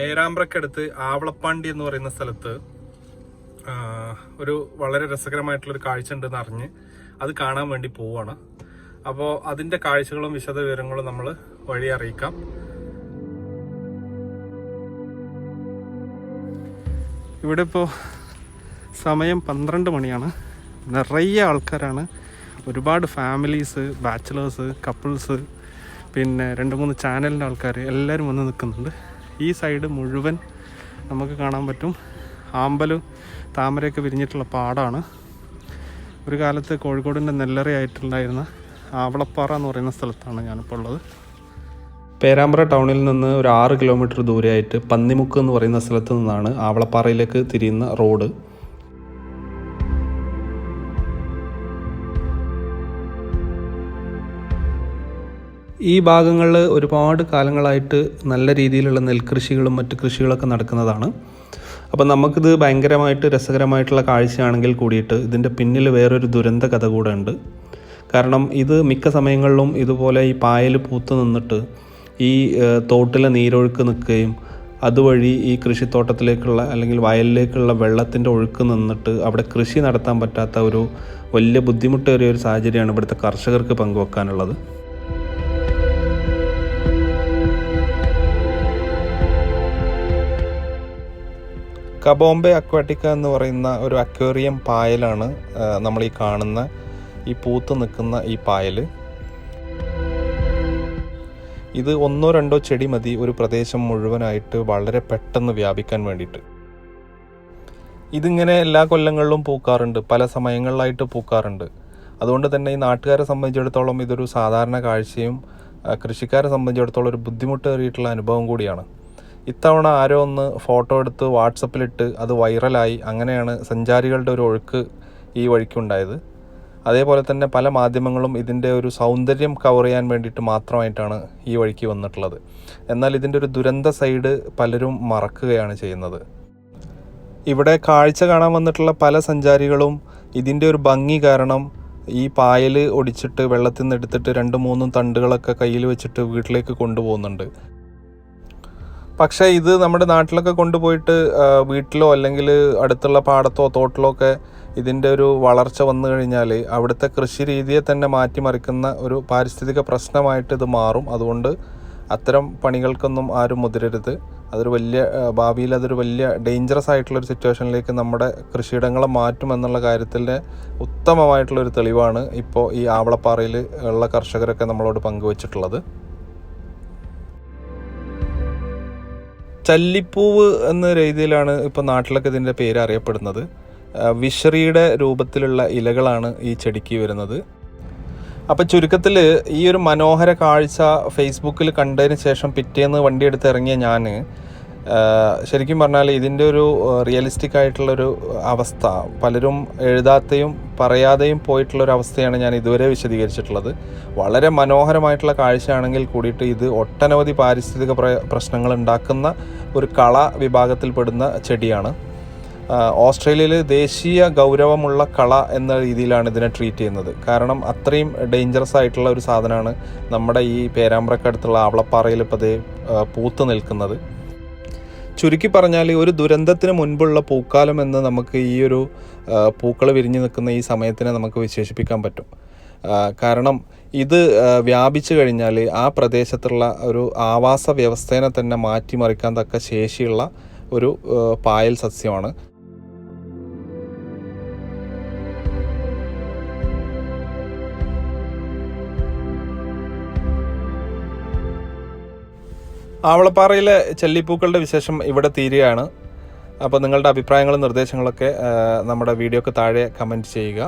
പേരാമ്പ്രക്കടുത്ത് ആവളപ്പാണ്ടി എന്ന് പറയുന്ന സ്ഥലത്ത് ഒരു വളരെ രസകരമായിട്ടുള്ളൊരു കാഴ്ച ഉണ്ടെന്ന് അറിഞ്ഞ് അത് കാണാൻ വേണ്ടി പോവാണ്. അപ്പോൾ അതിന്റെ കാഴ്ചകളും വിശദ വിവരങ്ങളും നമ്മൾ വഴി അറിയിക്കാം. ഇവിടെ ഇപ്പോൾ സമയം പന്ത്രണ്ട് മണിയാണ്. നിറയെ ആൾക്കാരാണ്. ഒരുപാട് ഫാമിലീസ് ബാച്ചിലേഴ്സ് കപ്പിൾസ് പിന്നെ രണ്ട് മൂന്ന് ചാനലിന്റെ ആൾക്കാർ എല്ലാവരും വന്ന് നിൽക്കുന്നുണ്ട്. ഈ സൈഡ് മുഴുവൻ നമുക്ക് കാണാൻ പറ്റും. ആമ്പലും താമരയൊക്കെ വിരിഞ്ഞിട്ടുള്ള പാടാണ്. ഒരു കാലത്ത് കോഴിക്കോടിന്റെ നെല്ലറയായിട്ടുണ്ടായിരുന്ന ആവളപ്പാറ എന്ന് പറയുന്ന സ്ഥലത്താണ് ഞാനിപ്പോൾ ഉള്ളത്. പേരാമ്പ്ര ടൗണിൽ നിന്ന് ഒരു ആറ് കിലോമീറ്റർ ദൂരെയായിട്ട് പന്നിമുക്ക് എന്ന് പറയുന്ന സ്ഥലത്ത് നിന്നാണ് ആവളപ്പാറയിലേക്ക് തിരിയുന്ന റോഡ്. ഈ ഭാഗങ്ങളിൽ ഒരുപാട് കാലങ്ങളായിട്ട് നല്ല രീതിയിലുള്ള നെൽകൃഷികളും മറ്റു കൃഷികളൊക്കെ നടക്കുന്നതാണ്. അപ്പം നമുക്കിത് ഭയങ്കരമായിട്ട് രസകരമായിട്ടുള്ള കാഴ്ചയാണെങ്കിൽ കൂടിയിട്ട് ഇതിന്റെ പിന്നിൽ വേറൊരു ദുരന്ത കഥ കൂടെ ഉണ്ട്. കാരണം ഇത് മിക്ക സമയങ്ങളിലും ഇതുപോലെ ഈ പായൽ പൂത്ത് നിന്നിട്ട് ഈ തോട്ടിലെ നീരൊഴുക്ക് നിൽക്കുകയും അതുവഴി ഈ കൃഷിത്തോട്ടത്തിലേക്കുള്ള അല്ലെങ്കിൽ വയലിലേക്കുള്ള വെള്ളത്തിന്റെ ഒഴുക്ക് നിന്നിട്ട് അവിടെ കൃഷി നടത്താൻ പറ്റാത്ത ഒരു വലിയ ബുദ്ധിമുട്ടേറിയ ഒരു സാഹചര്യമാണ് ഇവിടുത്തെ കർഷകർക്ക് പങ്കുവെക്കാനുള്ളത്. കബോംബെ അക്വാട്ടിക്ക എന്ന് പറയുന്ന ഒരു അക്വേറിയം പായലാണ് നമ്മൾ ഈ കാണുന്ന ഈ പൂത്ത് നിൽക്കുന്ന ഈ പായൽ ഇത് ഒന്നോ രണ്ടോ ചെടി മതി ഒരു പ്രദേശം മുഴുവനായിട്ട് വളരെ പെട്ടെന്ന് വ്യാപിക്കാൻ വേണ്ടിയിട്ട്. ഇതിങ്ങനെ എല്ലാ കൊല്ലങ്ങളിലും പൂക്കാറുണ്ട് പല സമയങ്ങളിലായിട്ട് പൂക്കാറുണ്ട്. അതുകൊണ്ട് തന്നെ ഈ നാട്ടുകാരെ സംബന്ധിച്ചിടത്തോളം ഇതൊരു സാധാരണ കാഴ്ചയും കൃഷിക്കാരെ സംബന്ധിച്ചിടത്തോളം ഒരു ബുദ്ധിമുട്ടേറിയിട്ടുള്ള അനുഭവം കൂടിയാണ്. ഇത്തവണ ആരോ ഒന്ന് ഫോട്ടോ എടുത്ത് വാട്സപ്പിലിട്ട് അത് വൈറലായി. അങ്ങനെയാണ് സഞ്ചാരികളുടെ ഒരു ഒഴുക്ക് ഈ വഴിക്കുണ്ടായത്. അതേപോലെ തന്നെ പല മാധ്യമങ്ങളും ഇതിന്റെ ഒരു സൗന്ദര്യം കവർ ചെയ്യാൻ വേണ്ടിയിട്ട് മാത്രമായിട്ടാണ് ഈ വഴിക്ക് വന്നിട്ടുള്ളത്. എന്നാൽ ഇതിന്റെ ഒരു ദുരന്ത സൈഡ് പലരും മറക്കുകയാണ് ചെയ്യുന്നത്. ഇവിടെ കാഴ്ച കാണാൻ വന്നിട്ടുള്ള പല സഞ്ചാരികളും ഇതിന്റെ ഒരു ഭംഗി കാരണം ഈ പായൽ ഒടിച്ചിട്ട് വെള്ളത്തിൽ നിന്ന് എടുത്തിട്ട് രണ്ട് മൂന്നും തണ്ടുകളൊക്കെ കയ്യിൽ വെച്ചിട്ട് വീട്ടിലേക്ക് കൊണ്ടുപോകുന്നുണ്ട്. പക്ഷേ ഇത് നമ്മുടെ നാട്ടിലൊക്കെ കൊണ്ടുപോയിട്ട് വീട്ടിലോ അല്ലെങ്കിൽ അടുത്തുള്ള പാടത്തോ തോട്ടിലോ ഒക്കെ ഇതിന്റെ ഒരു വളർച്ച വന്നു കഴിഞ്ഞാൽ അവിടുത്തെ കൃഷി രീതിയെ തന്നെ മാറ്റിമറിക്കുന്ന ഒരു പാരിസ്ഥിതിക പ്രശ്നമായിട്ട് ഇത് മാറും. അതുകൊണ്ട് അത്തരം പണികൾക്കൊന്നും ആരും മുതിരരുത്. അതൊരു വലിയ ഭാവിയിൽ അതൊരു വലിയ ഡേഞ്ചറസ് ആയിട്ടുള്ളൊരു സിറ്റുവേഷനിലേക്ക് നമ്മുടെ കൃഷിയിടങ്ങളെ മാറ്റും എന്നുള്ള കാര്യത്തിന്റെ ഉത്തമമായിട്ടുള്ളൊരു തെളിവാണ് ഇപ്പോൾ ഈ ആവളപ്പാറയിൽ ഉള്ള കർഷകരൊക്കെ നമ്മളോട് പങ്കുവച്ചിട്ടുള്ളത്. ചല്ലിപ്പൂവ് എന്ന രീതിയിലാണ് ഇപ്പോൾ നാട്ടിലൊക്കെ ഇതിന്റെ പേര് അറിയപ്പെടുന്നത്. വിഷറിയുടെ രൂപത്തിലുള്ള ഇലകളാണ് ഈ ചെടിക്ക് വരുന്നത്. അപ്പം ചുരുക്കത്തിൽ ഈ ഒരു മനോഹര കാഴ്ച ഫേസ്ബുക്കിൽ കണ്ടതിന് ശേഷം പിറ്റേന്ന് വണ്ടിയെടുത്ത് ഇറങ്ങിയ ഞാൻ ശരിക്കും പറഞ്ഞാൽ ഇതിന്റെ ഒരു റിയലിസ്റ്റിക് ആയിട്ടുള്ളൊരു അവസ്ഥ. പലരും എഴുതാതെയും പറയാതെയും പോയിട്ടുള്ളൊരു അവസ്ഥയാണ് ഞാൻ ഇതുവരെ വിശദീകരിച്ചിട്ടുള്ളത്. വളരെ മനോഹരമായിട്ടുള്ള കാഴ്ചയാണെങ്കിൽ കൂടിയിട്ട് ഇത് ഒട്ടനവധി പാരിസ്ഥിതിക പ്ര- പ്രശ്നങ്ങൾ ഉണ്ടാക്കുന്ന ഒരു കള വിഭാഗത്തിൽപ്പെടുന്ന ചെടിയാണ്. ഓസ്ട്രേലിയയിൽ ദേശീയ ഗൗരവമുള്ള കള എന്ന രീതിയിലാണ് ഇതിനെ ട്രീറ്റ് ചെയ്യുന്നത്. കാരണം അത്രയും ഡേഞ്ചറസ് ആയിട്ടുള്ള ഒരു സാധനമാണ് നമ്മുടെ ഈ പേരാമ്പ്രക്കടുത്തുള്ള ആവളപ്പാറയിൽ ഇപ്പോൾ അത് പൂത്ത് നിൽക്കുന്നത്. ചുരുക്കി പറഞ്ഞാൽ ഒരു ദുരന്തത്തിന് മുൻപുള്ള പൂക്കാലം എന്ന് നമുക്ക് ഈ ഒരു പൂക്കൾ വിരിഞ്ഞു നിൽക്കുന്ന ഈ സമയത്തിനെ നമുക്ക് വിശേഷിപ്പിക്കാൻ പറ്റും. കാരണം ഇത് വ്യാപിച്ചു കഴിഞ്ഞാൽ ആ പ്രദേശത്തുള്ള ഒരു ആവാസ വ്യവസ്ഥേനെ തന്നെ മാറ്റിമറിക്കാൻ തക്ക ശേഷിയുള്ള ഒരു പായൽ സസ്യമാണ്. ആവളപ്പാറയിലെ ചെല്ലിപ്പൂക്കളുടെ വിശേഷം ഇവിടെ തീരുകയാണ്. അപ്പോൾ നിങ്ങളുടെ അഭിപ്രായങ്ങളും നിർദ്ദേശങ്ങളൊക്കെ നമ്മുടെ വീഡിയോക്ക് താഴെ കമന്റ് ചെയ്യുക.